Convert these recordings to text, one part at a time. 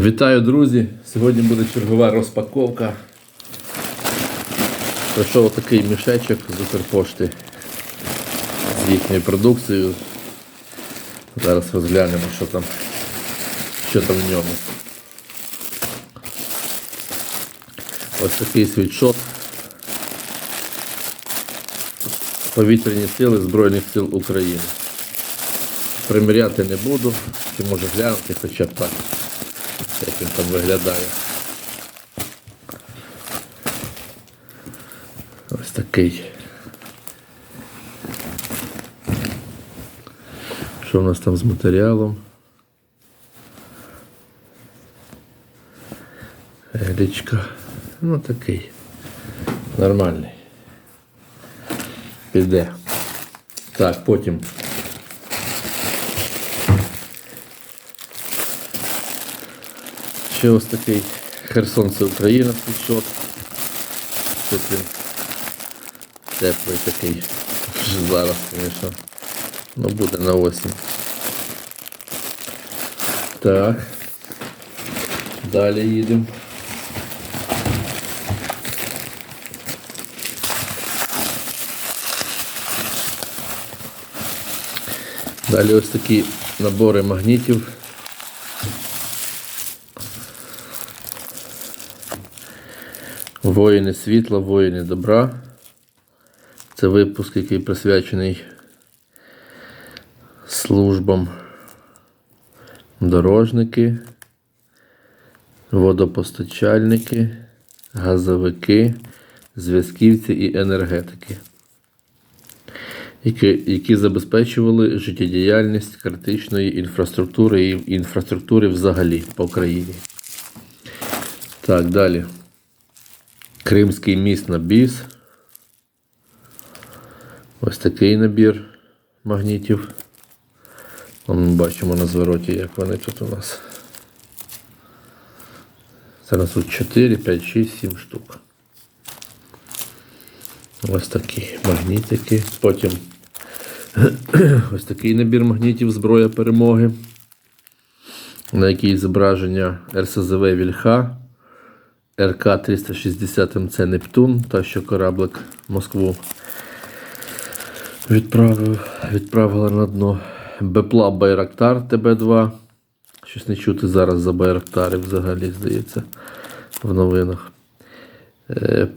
Вітаю, друзі! Сьогодні буде чергова розпаковка. Прийшов такий мішечок з Укрпошти з їхньою продукцією. Зараз розглянемо, що там, що там в ньому. Ось такий світшот. Повітряні сили Збройних сил України. Приміряти не буду, чи може глянути хоча б так, як він там виглядає. Ось такий. Що в нас там з матеріалом? Елічка. Ну такий. Нормальний. Піде. Так, потім. Ще ось такий Херсон це Україна світшот. Тут він теплий такий. Вже зараз, звісно. Ну буде на осінь. Так. Далі їдемо. Далі ось такі набори магнітів. Воїни світла, воїни добра. Це випуск, який присвячений службам дорожники, водопостачальники, газовики, зв'язківці і енергетики, які, які забезпечували життєдіяльність критичної інфраструктури і інфраструктури взагалі по країні. Так, далі. Кримський міст на біс. Ось такий набір магнітів. Ми бачимо на звороті, як вони тут у нас. Зараз тут 4, 5, 6, 7 штук. Ось такі магнітики. Потім ось такий набір магнітів зброя перемоги, на якій зображення РСЗВ Вільха. РК-360МЦ Нептун, та що кораблик Москву відправив, відправила на дно. Бепла Байрактар ТБ2. Щось не чути зараз за Байрактари взагалі, здається, в новинах.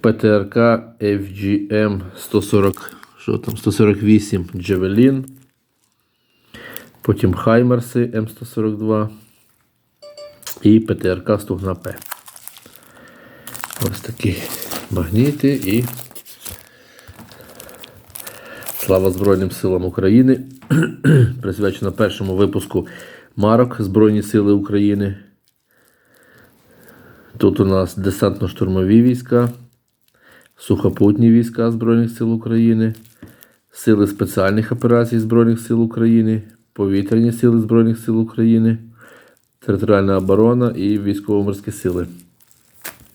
ПТРК FGM 140, що там, 148 Джевелін. Потім Хаймерси М142 і ПТРК Стугна П. Ось такі магніти і слава Збройним силам України. Присвячено першому випуску Марок Збройні Сили України. Тут у нас десантно-штурмові війська, сухопутні війська Збройних сил України, Сили спеціальних операцій Збройних сил України, Повітряні сили Збройних сил України, Територіальна оборона і військово-морські сили.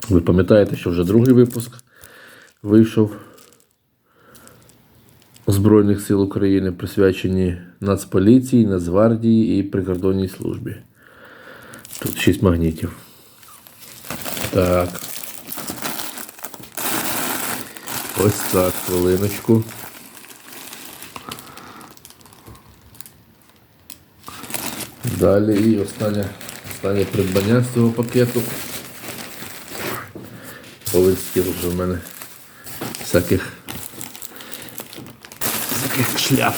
Ви пам'ятаєте, що вже другий випуск вийшов Збройних сил України, присвячені Нацполіції, Нацгвардії і прикордонній службі. Тут 6 магнітів. Так. Ось так, хвилиночку. Далі і останнє, останнє придбання з цього пакету. Полетів вже в мене всяких всяких шляп.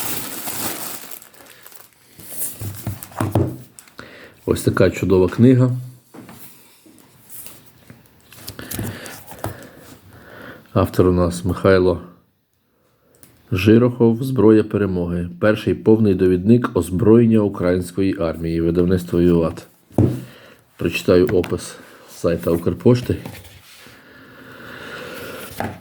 Ось така чудова книга. Автор у нас Михайло Жирохов Зброя перемоги. Перший повний довідник озброєння української армії. Видавництво ЮАТ. Прочитаю опис сайта Укрпошти.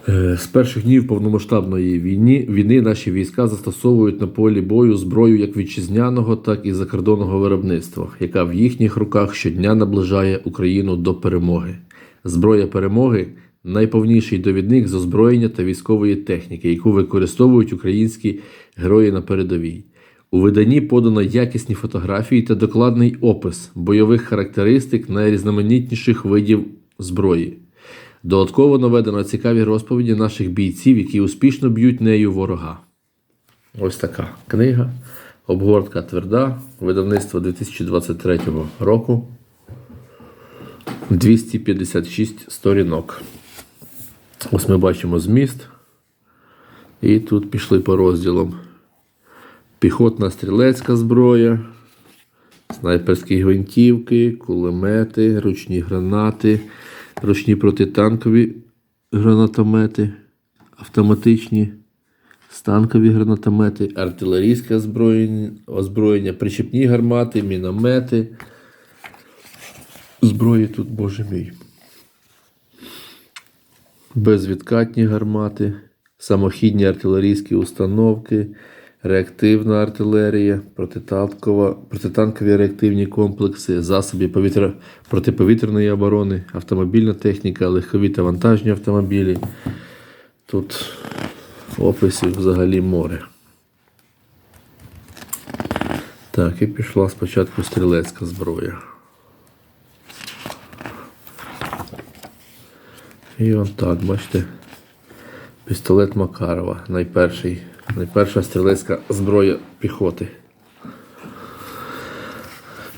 Е, З перших днів повномасштабної війни, війни наші війська застосовують на полі бою зброю як вітчизняного, так і закордонного виробництва, яка в їхніх руках щодня наближає Україну до перемоги. Зброя перемоги найповніший довідник з озброєння та військової техніки, яку використовують українські герої на передовій. У виданні подано якісні фотографії та докладний опис бойових характеристик найрізноманітніших видів зброї. Додатково наведено цікаві розповіді наших бійців, які успішно б'ють нею ворога. Ось така книга. Обгортка тверда. Видавництво 2023 року. 256 сторінок. Ось ми бачимо зміст. І тут пішли по розділам. Піхотна стрілецька зброя, снайперські гвинтівки, кулемети, ручні гранати, ручні протитанкові гранатомети, автоматичні станкові гранатомети, артилерійське озброєння, озброєння, причепні гармати, міномети. Зброї тут, боже мій. Безвідкатні гармати, самохідні артилерійські установки, реактивна артилерія, протитанкові реактивні комплекси, засоби повітря, протиповітряної оборони, автомобільна техніка, легкові та вантажні автомобілі. Тут описів взагалі море. Так, і пішла спочатку стрілецька зброя. І он так, бачите, пістолет Макарова, найперший, найперша стрілецька зброя піхоти.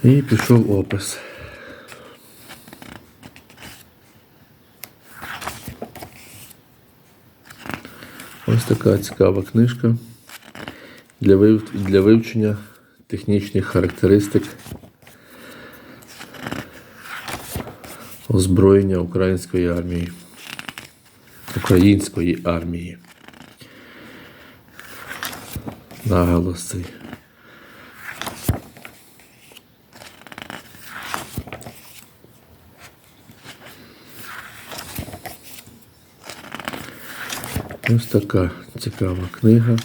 І пішов опис. Ось така цікава книжка для, вив... для вивчення технічних характеристик озброєння української армії. Української армії. Наголос цей. Ось така цікава книга.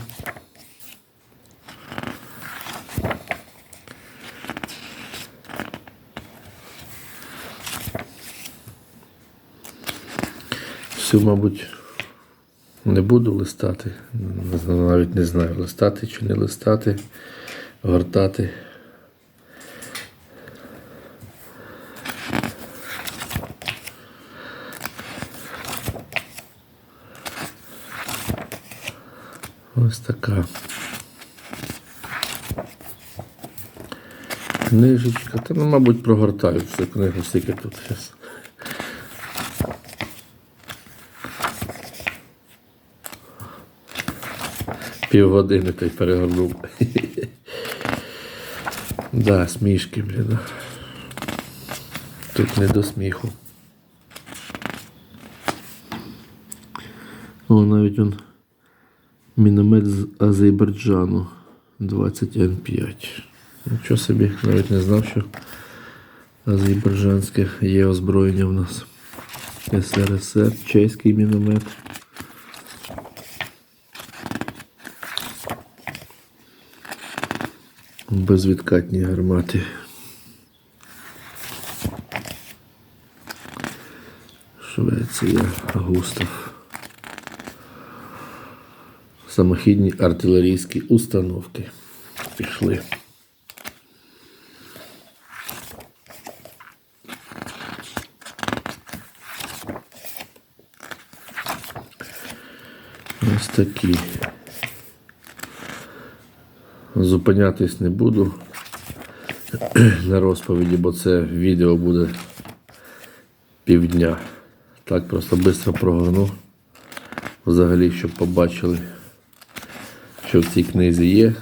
Всю, мабуть, не буду листати. Навіть не знаю, листати чи не листати, гортати. Ось така. Книжечка. Та ну, мабуть, прогортаю цю книгу, скільки тут зараз. Півгодини той перегорнув. Да, смішки, блін. Тут не до сміху. О, навіть он міномет з Азербайджану 20 Н5. Нічого собі, навіть не знав, що азербайджанське є озброєння в нас. СРСР, чеський міномет. Безвідкатні гармати. Швеція, Густав. Самохідні артилерійські установки. Пішли. Ось такі. Зупинятись не буду на розповіді, бо це відео буде півдня. Так просто швидко прогорну. Взагалі, щоб побачили, що в цій книзі є.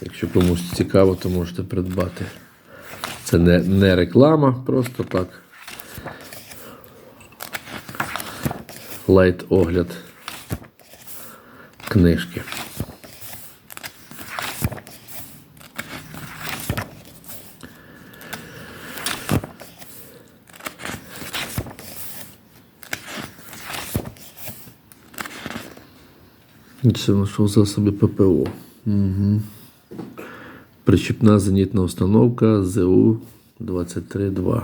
Якщо комусь цікаво, то можете придбати. Це не, не реклама, просто так. Лайт огляд книжки. Це знайшов засоби ППО. Угу. Причіпна зенітна установка ЗУ 23-2.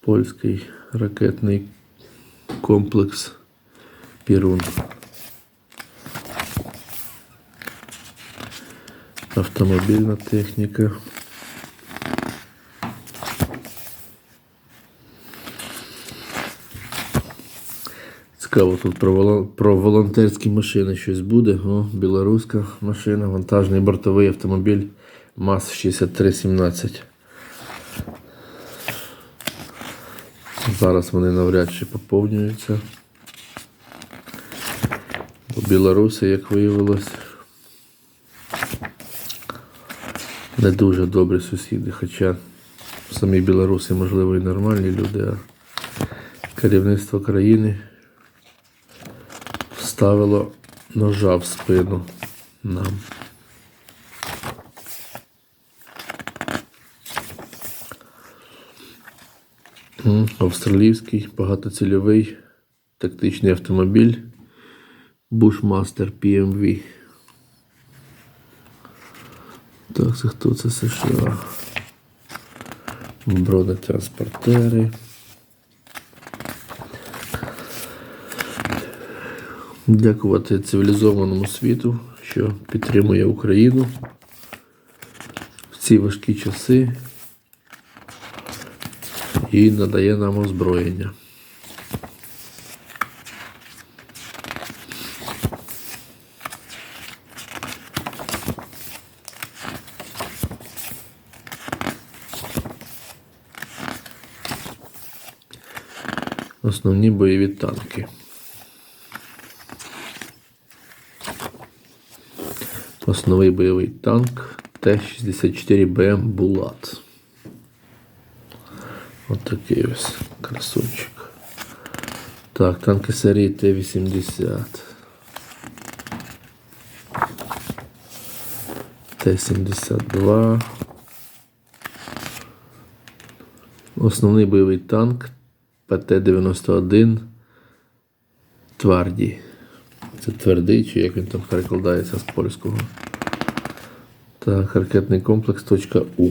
Польський ракетний комплекс Пірун. Автомобільна техніка. Цікаво, тут про, про волонтерські машини щось буде. О, білоруська машина, вантажний бортовий автомобіль МАЗ-6317. Зараз вони навряд чи поповнюються. У Білорусі, як виявилось, не дуже добрі сусіди, хоча самі білоруси, можливо, і нормальні люди, а керівництво країни вставило ножа в спину нам. Австралійський багатоцільовий тактичний автомобіль Bushmaster PMV. Так, це хто це США? Бронетранспортери. Дякувати цивілізованому світу, що підтримує Україну в ці важкі часи і надає нам озброєння. Основні бойові танки. Основний бойовий танк Т-64БМ Булат. От такий ось красунчик. Так, танки серії Т-80. Т-72. Основний бойовий танк ПТ-91 Тварді. Це твердий, чи як він там перекладається з польського. Так, ракетний комплекс точка У.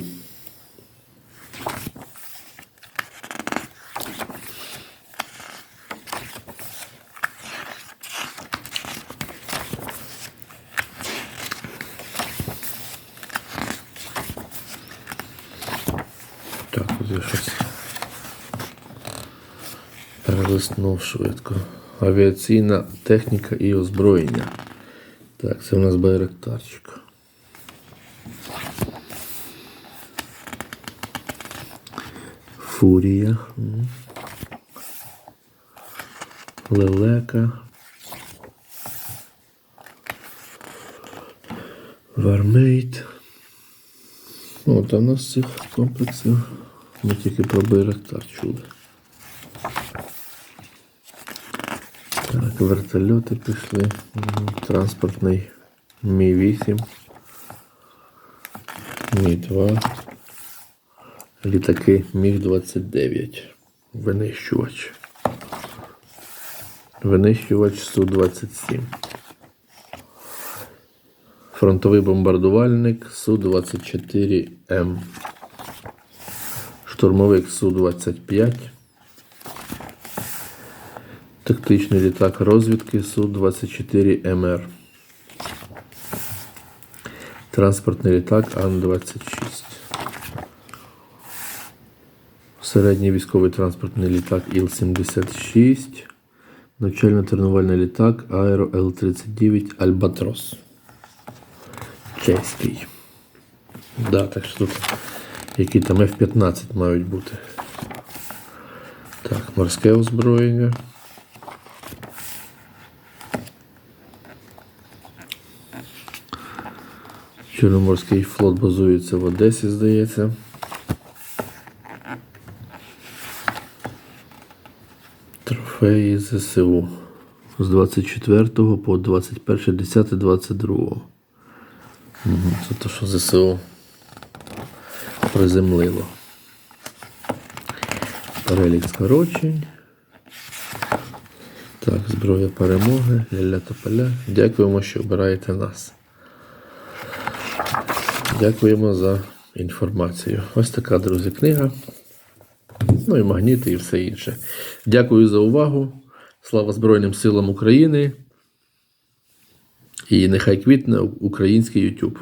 Так, от я щось перелиснув швидко. Авіаційна техніка і озброєння. Так, це у нас байрактарчик. Фурія. Лелека. Вармейт. О, там у нас цих комплексів. Ми тільки про Байрактар чули. Так, вертольоти пішли. Транспортний Мі-8. Мі-2. Літаки Міг-29. Винищувач. Винищувач Су-27. Фронтовий бомбардувальник Су-24М. Штурмовик Су-25. Тактичний літак розвідки Су-24МР. Транспортний літак Ан-26. Середній військовий транспортний літак Іл-76. Навчально-тренувальний літак Аеро Л-39 Альбатрос. Чеський. Да, так що тут які там F-15 мають бути. Так, морське озброєння. Чорноморський флот базується в Одесі, здається. Трофеї ЗСУ. З 24 по 21, 10, 22. Угу, це то, що ЗСУ приземлило. Перелік скорочень. Так, зброя перемоги, ля-ля тополя. Дякуємо, що обираєте нас. Дякуємо за інформацію. Ось така, друзі, книга. Ну і магніти, і все інше. Дякую за увагу. Слава Збройним силам України. І нехай квітне український YouTube.